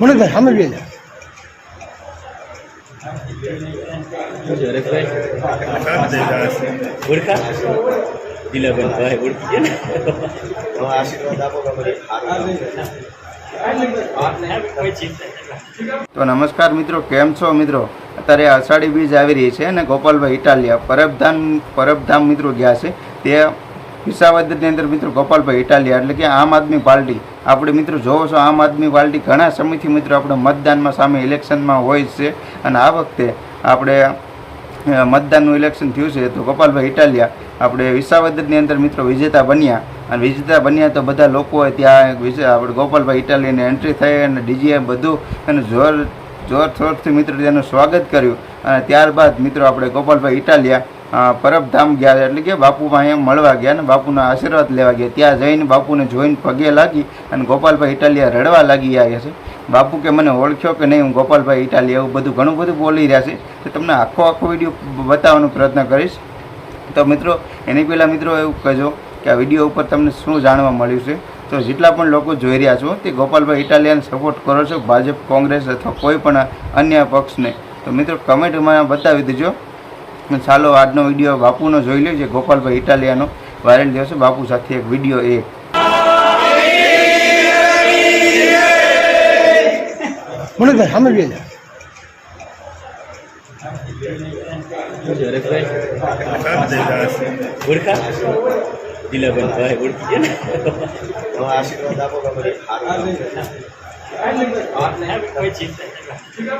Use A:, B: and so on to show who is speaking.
A: મનોજભાઈ સામે બે
B: તો નમસ્કાર મિત્રો, કેમ છો મિત્રો? અત્યારે અષાઢી બીજ આવી રહી છે અને ગોપાલભાઈ ઇટાલિયા, પરબધામ પરબધામ મિત્રો ગયા છે. તે વિસાવદરની અંદર મિત્રો ગોપાલભાઈ ઇટાલિયા એટલે કે આમ આદમી પાર્ટી. આપણે મિત્રો જોવો છો, આમ આદમી પાર્ટી ઘણા સમયથી મિત્રો આપણે મતદાનમાં સામે ઇલેક્શનમાં હોય છે. અને આ વખતે આપણે મતદાનનું ઇલેક્શન થયું છે તો ગોપાલભાઈ ઇટાલિયા આપણે વિસાવદરની અંદર મિત્રો વિજેતા બન્યા. અને વિજેતા બન્યા તો બધા લોકોએ ત્યાં આપણે ગોપાલભાઈ ઇટાલિયાની એન્ટ્રી થઈ અને ડીજીએ બધું અને જોર જોર શોરથી મિત્રો તેનું સ્વાગત કર્યું અને ત્યારબાદ મિત્રો આપણે ગોપાલભાઈ ઇટાલિયા પરબધામ ગયા, એટલે કે બાપુમાં અહીંયા મળવા ગયા અને બાપુના આશીર્વાદ લેવા ગયા. ત્યાં જઈને બાપુને જોઈને પગે લાગી અને ગોપાલભાઈ ઇટાલિયા રડવા લાગી આવ્યા છે. બાપુ કે મને ઓળખ્યો કે નહીં, હું ગોપાલભાઈ ઇટાલિયા એવું બધું ઘણું બધું બોલી રહ્યા છે. તો તમને આખો આખો વીડિયો બતાવવાનો પ્રયત્ન કરીશ. તો મિત્રો, એની પહેલાં મિત્રો એવું કહેજો કે આ વીડિયો ઉપર તમને શું જાણવા મળ્યું છે? તો જેટલા પણ લોકો જોઈ રહ્યા છો તે ગોપાલભાઈ ઇટાલિયન સપોર્ટ કરો છો ભાજપ કોંગ્રેસ અથવા કોઈ પણ અન્ય પક્ષને તો મિત્રો કમેન્ટમાં બતાવી દેજો અને ચાલો આજનો વીડિયો બાપુનો જોઈ લો જે ગોપાલભાઈ ઇટાલિયાનો વાયરલ થયો છે બાપુ સાથે એક વીડિયો એક
A: મનોજભાઈ સામે બે
C: ઓળખા દિલાબેન ભાઈ ઓળખી ગયા ને
D: આશીર્વાદ આપો કે